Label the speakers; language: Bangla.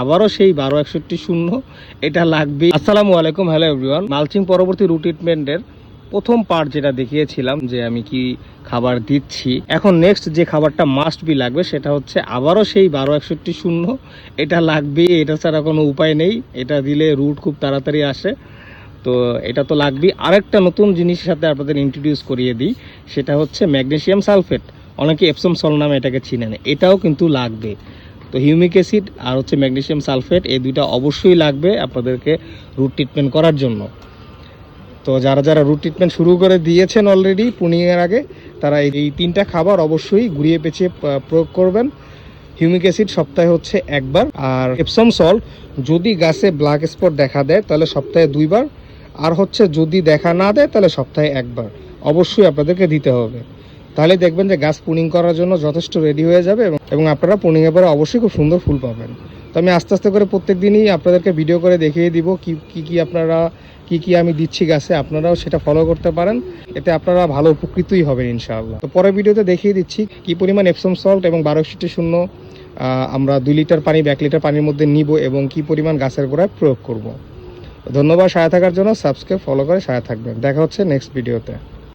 Speaker 1: আবারও সেই বারো একষট্টি শূন্য, এটা লাগবে আসসালামু আলাইকুম, হ্যালো এভরিওয়ান। মালচিং পরবর্তী রুট ট্রিটমেন্টের প্রথম পার্ট যেটা দেখিয়েছিলাম, যে আমি কি খাবার দিচ্ছি। এখন নেক্সট যে খাবারটা মাস্ট বি লাগবে, সেটা হচ্ছে আবারও সেই বারো একষট্টি শূন্য, এটা লাগবে এটা ছাড়া কোনো উপায় নেই। এটা দিলে রুট খুব তাড়াতাড়ি আসে। তো এটা তো লাগবেই। আরেকটা নতুন জিনিসের সাথে আপনাদের ইন্ট্রোডিউস করিয়ে দিই, সেটা হচ্ছে ম্যাগনেসিয়াম সালফেট। অনেকে এপসম সল নামে এটাকে চিনেন। এটাও কিন্তু লাগবে। তো হিউমিক অ্যাসিড আর হচ্ছে ম্যাগনেশিয়াম সালফেট, এই দুইটা অবশ্যই লাগবে আপনাদেরকে রুট ট্রিটমেন্ট করার জন্য। তো যারা যারা রুট ট্রিটমেন্ট শুরু করে দিয়েছেন অলরেডি পুনিংয়ের আগে, তারা এই- তিনটা খাবার অবশ্যই ঘুরিয়ে পেঁচিয়ে প্রয়োগ করবেন। হিউমিক অ্যাসিড সপ্তাহে হচ্ছে একবার। আর এপসম সল্ট যদি গাছে ব্ল্যাক স্পট দেখা দেয়, তাহলে সপ্তাহে দুইবার। আর হচ্ছে যদি দেখা না দেয়, তাহলে সপ্তাহে একবার। অবশ্যই আপনাদেরকে দিতে হবে। তাহলে দেখবেন যে গাছ পুনিং করার জন্য যথেষ্ট রেডি হয়ে যাবে এবং আপনারা পুনিংয়ের পরে অবশ্যই খুব সুন্দর ফুল পাবেন। তো আমি আস্তে আস্তে করে প্রত্যেক দিনই আপনাদেরকে ভিডিও করে দেখিয়ে দিব কি কি কি আপনারা, কি কি আমি দিচ্ছি গাছে, আপনারাও সেটা ফলো করতে পারেন। এতে আপনারা ভালো উপকৃতই হবেন ইনশাআল্লাহ। তো পরের ভিডিওতে দেখিয়ে দিচ্ছি কি পরিমাণ এপসম সল্ট এবং বারোশিটি শূন্য আমরা দুই লিটার পানি এক লিটার পানির মধ্যে নিব এবং কি পরিমাণ গাছের গোড়ায় প্রয়োগ করব। ধন্যবাদ সাথে থাকার জন্য। সাবস্ক্রাইব ফলো করে সাথে থাকবেন। দেখা হচ্ছে নেক্সট ভিডিওতে